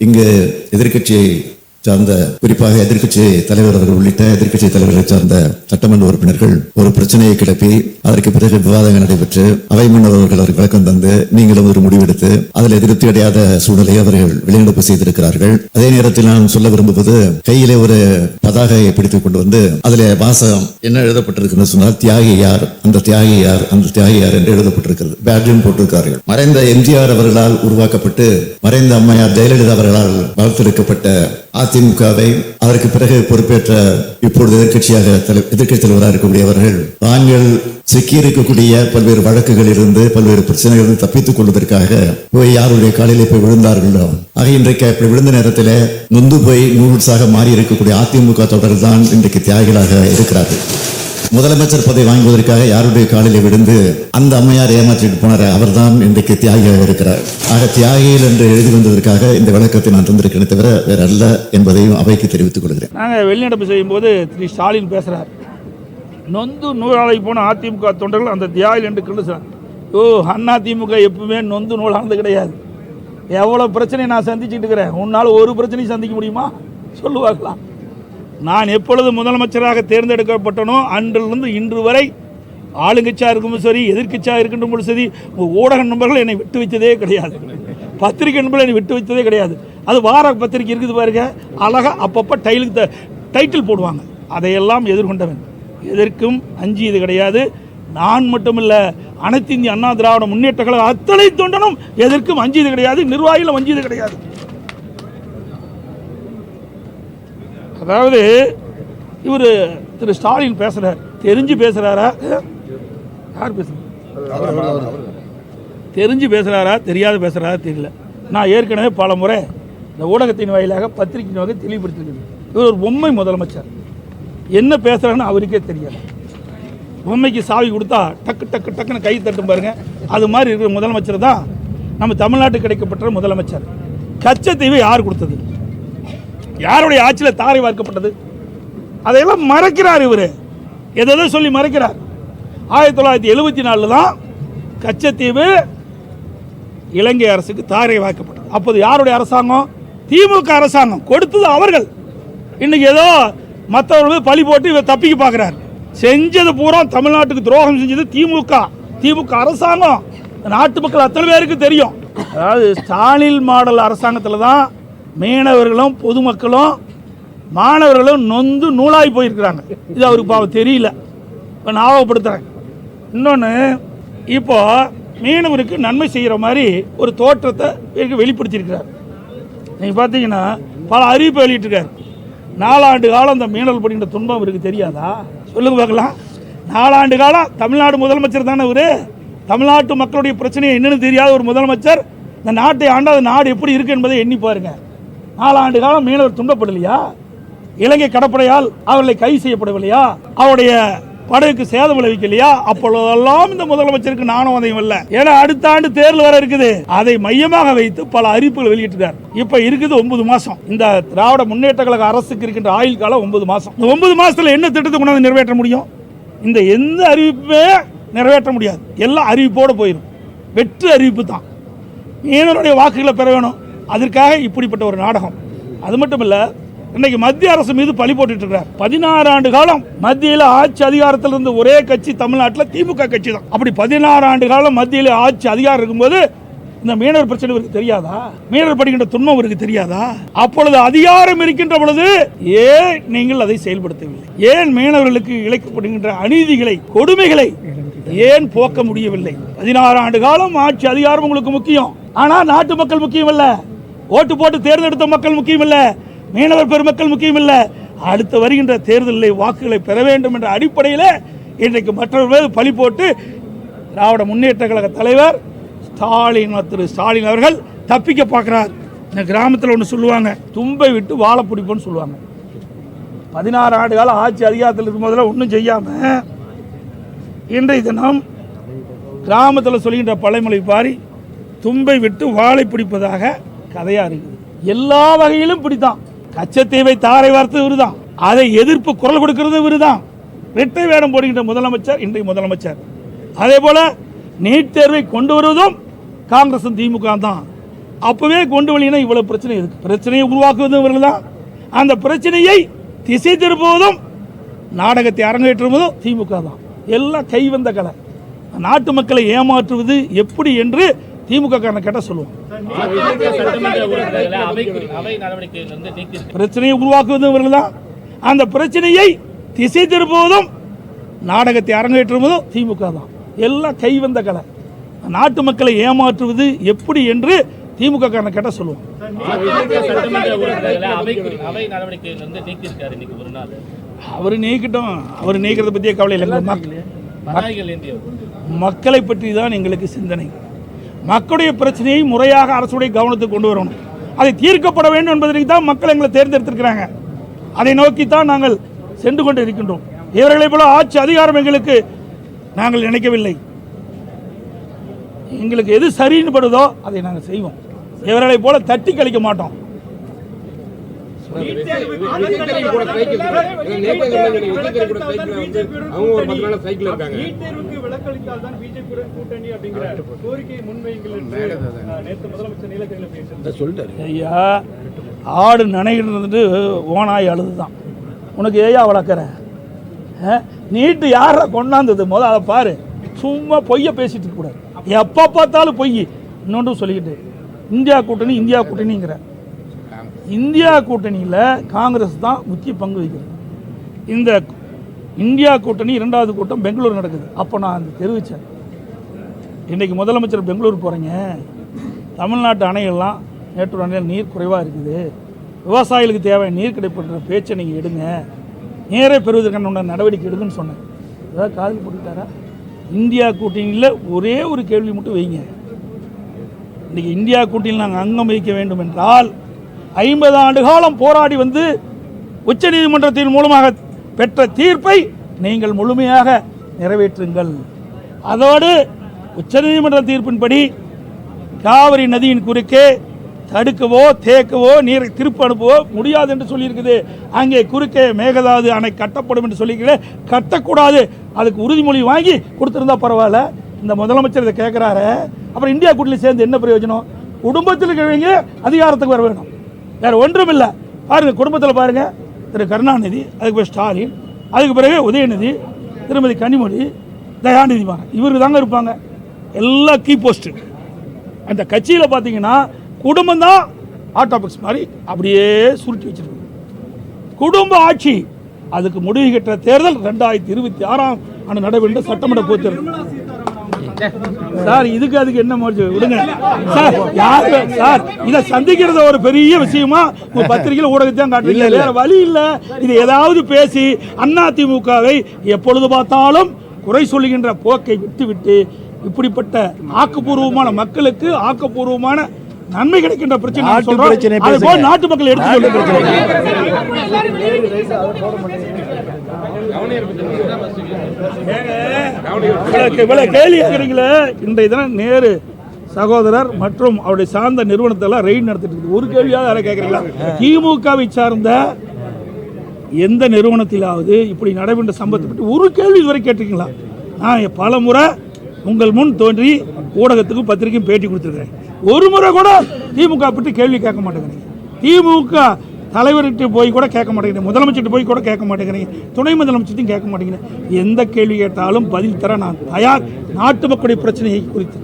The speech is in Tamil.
இங்கு எதிர்க்கட்சியை சார்ந்த குறிப்பாக எதிர்க்கட்சி தலைவர் அவர்கள் உள்ளிட்ட எதிர்க்கட்சி தலைவர்களை சார்ந்த சட்டமன்ற உறுப்பினர்கள் ஒரு பிரச்சனையை கிளப்பி அதற்கு பிறகு விவாதங்கள் நடைபெற்று அவை முன்னவர்கள் அவர்கள் விளக்கம் தந்து நீங்களும் ஒரு முடிவெடுத்து அதில் திருப்தி அடையாத சூழலை அவர்கள் வெளிநடப்பு செய்திருக்கிறார்கள். அதே நேரத்தில் நான் சொல்ல விரும்புவது கையிலே ஒரு பதாகையை பிடித்துக் கொண்டு வந்து அதில் வாசகம் என்ன எழுதப்பட்டிருக்கிறது சொன்னால் தியாகி யார் அந்த தியாகி யார் அந்த தியாகி யார் என்று எழுதப்பட்டிருக்கிறது. பேட்ரூம் போட்டிருக்கிறார்கள் மறைந்த எம்ஜிஆர் அவர்களால் உருவாக்கப்பட்டு மறைந்த அம்மையார் ஜெயலலிதா அவர்களால் வளர்த்தெடுக்கப்பட்ட அதிமுகவை அதற்கு பிறகு பொறுப்பேற்ற இப்பொழுது எதிர்க்கட்சியாக தலை- தலைவராக இருக்கக்கூடியவர்கள் தாங்கள் சிக்கியிருக்கக்கூடிய பல்வேறு வழக்குகளில் இருந்து பல்வேறு பிரச்சனைகளிலிருந்து தப்பித்துக் கொள்வதற்காக போய் யாருடைய காலையில் போய் விழுந்தார்களோ? ஆக இன்றைக்கு அப்படி விழுந்த நேரத்தில் நொந்து போய் நூல்ஸாக மாறி இருக்கக்கூடிய அதிமுக தொடர்கள் தான் இன்றைக்கு தியாகிகளாக இருக்கிறார்கள். முதலமைச்சர் பதவி வாங்குவதற்காக யாருடைய காலில் விழுந்து அந்த அம்மையார் ஏமாற்றிட்டு போனார்? அவர்தான் இன்றைக்கு தியாகியாக இருக்கிறார். ஆக தியாகிகள் என்று எழுதி வந்ததற்காக இந்த விளக்கத்தை நான் தந்திருக்கிறேன் தவிர வேற அல்ல என்பதையும் அவைக்கு தெரிவித்துக் கொள்கிறேன். நாங்கள் வெளிநடப்பு செய்யும்போது திரு ஸ்டாலின் பேசுகிறார் நொந்து நூலாளை போன அதிமுக தொண்டர்கள் அந்த தியாகில் என்று கிண்டுச்சார் ஓ அண்ணா திமுக எப்பவுமே நொந்து நூலானது கிடையாது. எவ்வளோ பிரச்சனையை நான் சந்திச்சுட்டு இருக்கிறேன். உன்னால் ஒரு பிரச்சனையும் சந்திக்க முடியுமா? சொல்லுவாங்களா நான் எப்பொழுது முதலமைச்சராக தேர்ந்தெடுக்கப்பட்டனோ அன்றிலிருந்து இன்று வரை ஆளுங்கட்சியாக இருக்கும்போது சரி எதிர்கட்சியாக இருக்கின்ற சரி ஊடக நண்பர்கள் என்னை விட்டு வைத்ததே கிடையாது. பத்திரிகை நண்பர்கள் என்னை விட்டு வைத்ததே கிடையாது. அது வார பத்திரிகை இருக்குது பாருங்க அழகா அப்பப்போ டைலுக்கு த- டைட்டில் போடுவாங்க. அதையெல்லாம் எதிர்கொண்டவன். எதற்கும் அஞ்சியது கிடையாது. நான் மட்டுமில்ல அனைத்து இந்திய அண்ணா திராவிட முன்னேற்ற கழகம் அத்தனை தொண்டனும் எதற்கும் அஞ்சியது கிடையாது நிர்வாகிகளும் வஞ்சியது கிடையாது. அதாவது இவர் திரு ஸ்டாலின் பேசுகிறார் தெரிஞ்சு பேசுகிறாரா யார் பேசுகிறார் தெரிஞ்சு பேசுகிறாரா தெரியாத பேசுகிறாரா தெரியல. நான் ஏற்கனவே பல முறை இந்த ஊடகத்தின் வாயிலாக பத்திரிகையின் வகை தெளிவுபடுத்திருக்கேன் இவர் ஒரு பொம்மை முதலமைச்சர். என்ன பேசுறாருன்னு அவருக்கே தெரியல பொம்மைக்கு சாவி கொடுத்தா டக்கு டக்கு டக்குன்னு கை தட்டும் பாருங்கள் அது மாதிரி இருக்கிற முதலமைச்சர் தான் நம்ம தமிழ்நாட்டுக்கு கிடைக்கப்பட்ட முதலமைச்சர். கச்சத்தீவை யார் கொடுத்தது? யாருடைய ஆட்சியில் தாரை வார்க்கப்பட்டது? அதையெல்லாம் மறைக்கிறார் இவர். எதை சொல்லி மறைக்கிறார். ஆயிரத்தி தொள்ளாயிரத்தி எழுபத்தி நாலில் தான் கச்சத்தீவு இலங்கை அரசுக்கு தாரை வாக்கப்பட்டது அப்போது யாருடைய அரசாங்கம்? திமுக அரசாங்கம். கொடுத்தது அவர்கள். இன்னைக்கு ஏதோ மற்றவர்கள் பழி போட்டு இவர் தப்பிக்க பார்க்குறாரு. செஞ்சது பூரா தமிழ்நாட்டுக்கு துரோகம் செஞ்சது திமுக. திமுக அரசாங்கம். நாட்டு மக்கள் அத்தனை பேருக்கு தெரியும். அதாவது ஸ்டாலின் மாடல் அரசாங்கத்தில் தான் மீனவர்களும் பொதுமக்களும் மாணவர்களும் நொந்து நூலாகி போயிருக்கிறாங்க. இது அவருக்கு பாவம் தெரியல. இப்போ ஞாபகப்படுத்துகிறேன் இன்னொன்று இப்போ மீனவருக்கு நன்மை செய்கிற மாதிரி ஒரு தோற்றத்தை இவருக்கு வெளிப்படுத்தியிருக்கிறார். நீங்கள் பார்த்தீங்கன்னா பல அறிவிப்பு வெளியிட்டிருக்கார். நாலாண்டு காலம் இந்த மீனல் படுகின்ற துன்பம் இவருக்கு தெரியாதா? சொல்லுங்க பார்க்கலாம். நாலாண்டு காலம் தமிழ்நாடு முதலமைச்சர் தானே அவர்? தமிழ்நாட்டு மக்களுடைய பிரச்சனையை என்னென்னு தெரியாத ஒரு முதலமைச்சர் இந்த நாட்டை ஆண்டாத நாடு எப்படி இருக்குது என்பதை எண்ணி பாருங்கள் நாலாண்டு காலம் மீனவர் துன்பப்படலையா? இலங்கை கடற்படையால் அவர்களை கைது செய்யப்படவில்லையா? அவருடைய படகுக்கு சேதம் விளைவிக்கலையா? அப்பொழுதெல்லாம் இந்த முதலமைச்சருக்கு நானும் அதையும் இல்ல ஏன்னா அடுத்த ஆண்டு தேர்தல் வர இருக்குது. அதை மையமாக வைத்து பல அறிவிப்புகள் வெளியிட்டிருக்கார். இப்ப இருக்குது ஒன்பது மாசம். இந்த திராவிட முன்னேற்ற கழக அரசுக்கு இருக்கின்ற ஆயுள் காலம் ஒன்பது மாசம். இந்த ஒன்பது மாசத்துல என்ன திட்டத்தை கொண்டாந்து நிறைவேற்ற முடியும்? இந்த எந்த அறிவிப்புமே நிறைவேற்ற முடியாது. எல்லாம் அறிவிப்போடு போயிடும் வெற்று அறிவிப்பு தான். மீனவருடைய வாக்குகளை பெற வேணும். அதற்காக இப்படிப்பட்ட ஒரு நாடகம். அது மட்டும் இல்லை இன்னைக்கு மத்திய அரசு மீது பழி போட்டுட்டு இருக்கிறார் பதினாறு ஆண்டு காலம் மத்தியில் ஆட்சி அதிகாரத்தில் இருந்த ஒரே கட்சி தமிழ்நாட்டில் திமுக கட்சி தான் அப்படி பதினாறு ஆண்டு காலம் மத்தியில் ஆட்சி அதிகாரம் இருக்கும்போது இந்த மீனவர் பிரச்சனை இவருக்கு தெரியாதா? மீனவர் படுகின்ற துன்பம் இவருக்கு தெரியாதா? அப்பொழுது அதிகாரம் இருக்கின்ற பொழுது ஏன் நீங்கள் அதை செயல்படுத்தவில்லை? ஏன் மீனவர்களுக்கு இழைக்கப்படுகின்ற அநீதிகளை கொடுமைகளை ஏன் போக்க முடியவில்லை? பதினாறு ஆண்டு காலம் ஆட்சி அதிகாரம் உங்களுக்கு முக்கியம். ஆனால் நாட்டு மக்கள் முக்கியம் இல்லை ஓட்டு போட்டு தேர்ந்தெடுத்த மக்கள் முக்கியம் இல்ல மீனவர் பெருமக்கள் முக்கியம் இல்ல அடுத்து வருகின்ற தேர்தலில் வாக்குகளை பெற வேண்டும் என்ற அடிப்படையில் இன்றைக்கு மற்றவர்கள் மீது பழி போட்டு திராவிட முன்னேற்ற கழக தலைவர் ஸ்டாலின் திரு ஸ்டாலின் அவர்கள் தப்பிக்க பார்க்கிறார். இந்த கிராமத்தில் ஒன்று சொல்லுவாங்க தும்பை விட்டு வாழை பிடிப்போன்னு சொல்லுவாங்க. பதினாறு ஆண்டு காலம் ஆட்சி அதிகாரத்தில் இருக்கும்போதில் ஒன்றும் செய்யாமல் இன்றைய தினம் கிராமத்தில் சொல்கின்ற பழைமொழி பாரி தும்பை விட்டு வாழை பிடிப்பதாக கதையா இருக்குது. எல்லா வகையிலும் பிடித்தான் கச்சத்தீவை தாரை வார்த்து இவருதான் அதை எதிர்ப்பு குரல் கொடுக்கிறது இவருதான் ரெட்டை வேடம் போடுகின்ற முதலமைச்சர் இன்றைய முதலமைச்சர். அதே போல நீட் தேர்வை கொண்டு வருவதும் காங்கிரசும் திமுக தான். அப்பவே கொண்டு வழினா இவ்வளவு பிரச்சனை இருக்கு. பிரச்சனையை உருவாக்குவதும் இவர்கள் தான் அந்த பிரச்சனையை திசை திருப்புவதும் நாடகத்தை அரங்கேற்றுவதும் திமுக தான். எல்லாம் கைவந்த கலை. நாட்டு மக்களை ஏமாற்றுவது எப்படி என்று திமுக காரனை கேட்டால் சொல்லுவோம் பிரச்சனையை உருவாக்குவதும் இவர்கள் தான். அந்த பிரச்சனையை திசை திருப்புவதும் நாடகத்தை அரங்கேற்றுவதும் திமுக தான். எல்லாம் கைவந்த கலை. நாட்டு மக்களை ஏமாற்றுவது எப்படி என்று திமுக காரனை கேட்ட சொல்லுவோம் அவர் நீக்கட்டும். அவர் நீக்கிறத பற்றிய கவலை ஏந்திய மக்களை பற்றி தான் எங்களுக்கு சிந்தனை. மக்களுடைய பிரச்சனையை முறையாக அரசுடைய கவனத்துக்கு கொண்டு வரணும். அதை தீர்க்கப்பட வேண்டும் என்பதற்கு தான் மக்கள் எங்களை தேர்ந்தெடுத்திருக்கிறாங்க. அதை நோக்கி தான் நாங்கள் சென்று கொண்டு இருக்கின்றோம். இவர்களைப் போல ஆட்சி அதிகாரம் எங்களுக்கு நாங்கள் நினைக்கவில்லை. எங்களுக்கு எது சரின்னு படுதோ அதை நாங்கள் செய்வோம். இவர்களைப் போல தட்டி கழிக்க மாட்டோம் விஜய்தேவி கூட சைக்கிள் நேற்று விஜய்தேவி கூட சைக்கிள் வந்து அவங்க ஒரு பத்து நாள் சைக்கிள் இருக்காங்க. கூட்டணி அப்படிங்கிற கோரிக்கையை முன்வைங்கள் ஐயா ஆடு நினைக்கிறது ஓனாய் அழுதுதான். உனக்கு ஏயா வளர்க்குற? நீட்டு யாரை கொண்டாந்தது? முத அதை பாரு. சும்மா பொய்ய பேசிட்டு இருக்கக்கூடாது எப்போ பார்த்தாலும் பொய். இன்னொன்று சொல்லிக்கிட்டு இந்தியா கூட்டணி இந்தியா கூட்டணிங்கிற. இந்தியா கூட்டணியில் காங்கிரஸ் தான் முக்கிய பங்கு வகிக்கிறது. இந்த இந்தியா கூட்டணி இரண்டாவது கூட்டம் பெங்களூர் நடக்குது. அப்போ நான் அந்த தெரிவித்தேன் இன்றைக்கி முதலமைச்சர் பெங்களூர் போகிறீங்க தமிழ்நாட்டு அணைகள்லாம் நேற்று அணையில் நீர் குறைவாக இருக்குது. விவசாயிகளுக்கு தேவை நீர் கிடைப்படுற பேச்சை நீங்கள் எடுங்க. நேரே பெறுவதற்கான நடவடிக்கை எடுங்கன்னு சொன்னேன். ஏதாவது காதல் போட்டுக்கிட்டாரா? இந்தியா கூட்டணியில் ஒரே ஒரு கேள்வி மட்டும் வைங்க. இன்றைக்கி இந்தியா கூட்டணியில் நாங்கள் அங்கம் வைக்க வேண்டும் என்றால் ஐம்பது ஆண்டு காலம் போராடி வந்து உச்சநீதிமன்றத்தின் மூலமாக பெற்ற தீர்ப்பை நீங்கள் முழுமையாக நிறைவேற்றுங்கள். அதோடு உச்சநீதிமன்ற தீர்ப்பின்படி காவிரி நதியின் குறுக்கே தடுக்கவோ தேக்கவோ நீரை திருப்பி அனுப்பவோ முடியாது என்று சொல்லியிருக்குது. அங்கே குறுக்கே மேகதாது அணை கட்டப்படும் என்று சொல்லியிருக்கிறேன் கட்டக்கூடாது. அதுக்கு உறுதிமொழி வாங்கி கொடுத்துருந்தா பரவாயில்ல. இந்த முதலமைச்சர் இதை கேட்குறாரு. அப்புறம் இந்தியா கூட்டணி சேர்ந்து என்ன பிரயோஜனம்? குடும்பத்தில் இருக்கிறவங்க அதிகாரத்துக்கு வர வேணும். வேற ஒன்றும் இல்லை பாருங்க குடும்பத்தில் பாருங்க. திரு கருணாநிதி அதுக்கு பிறகு ஸ்டாலின் அதுக்கு பிறகு உதயநிதி திருமதி கனிமொழி தயாநிதி மாறன் இவருக்கு தாங்க இருப்பாங்க. எல்லா கீ போஸ்ட்டு அந்த கட்சியில் பார்த்தீங்கன்னா குடும்பம் தான் ஆட்டோபிக்ஸ் மாதிரி அப்படியே சுருட்டி வச்சிருக்கு குடும்ப ஆட்சி அதுக்கு முடிவு கட்ட தேர்தல் ரெண்டாயிரத்தி இருபத்தி ஆறாம் ஆண்டு நடைபெற்ற சட்டமன்ற பொதுத் சார் இதுக்கு அதுக்கு என்ன முடிச்சு விடுங்க. சார் யாரு? சார் இதை சந்திக்கிறது ஒரு பெரிய விஷயமா? உங்க பத்திரிகையில் ஊடகத்தை தான் காட்டுறீங்க வேற வழி இல்ல. இது ஏதாவது பேசி அண்ணா திமுகவை எப்பொழுது பார்த்தாலும் குறை சொல்லுகின்ற போக்கை விட்டுவிட்டு இப்படிப்பட்ட ஆக்கப்பூர்வமான மக்களுக்கு ஆக்கப்பூர்வமான நன்மை கிடைக்கின்ற பிரச்சனை நான் சொல்றோம். அதை போல் நாட்டு மக்கள் எடுத்து இவ்வளவு இவ்வளவு கேள்வி கேட்குறீங்களே இன்றைய தினம் நேரு சகோதரர் மற்றும் அவருடைய சார்ந்த நிறுவனத்தை எல்லாம் ரெய்ட் நடத்திட்டு இருக்குது. ஒரு கேள்வியாவது யாரை கேட்குறீங்களா திமுகவை சார்ந்த எந்த நிறுவனத்திலாவது இப்படி நடைபெற்ற சம்பவத்தை பற்றி ஒரு கேள்வி இதுவரை கேட்டிருக்கீங்களா? நான் பல முறை உங்கள் முன் தோன்றி ஊடகத்துக்கும் பத்திரிக்கையும் பேட்டி கொடுத்துருக்கிறேன். ஒரு முறை கூட திமுக பற்றி கேள்வி கேட்க மாட்டேங்கிறீங்க. திமுக தலைவர்கிட்ட போய் கூட கேட்க மாட்டேங்கிறீங்க. முதலமைச்சர்கிட்ட போய் கூட கேட்க மாட்டேங்கிறீங்க. துணை முதலமைச்சர்ட்டையும் கேட்க மாட்டேங்கிறீங்க. எந்த கேள்வி கேட்டாலும் பதில் தர நான் தயார். நாட்டு மக்களுடைய பிரச்சனையை குறித்து.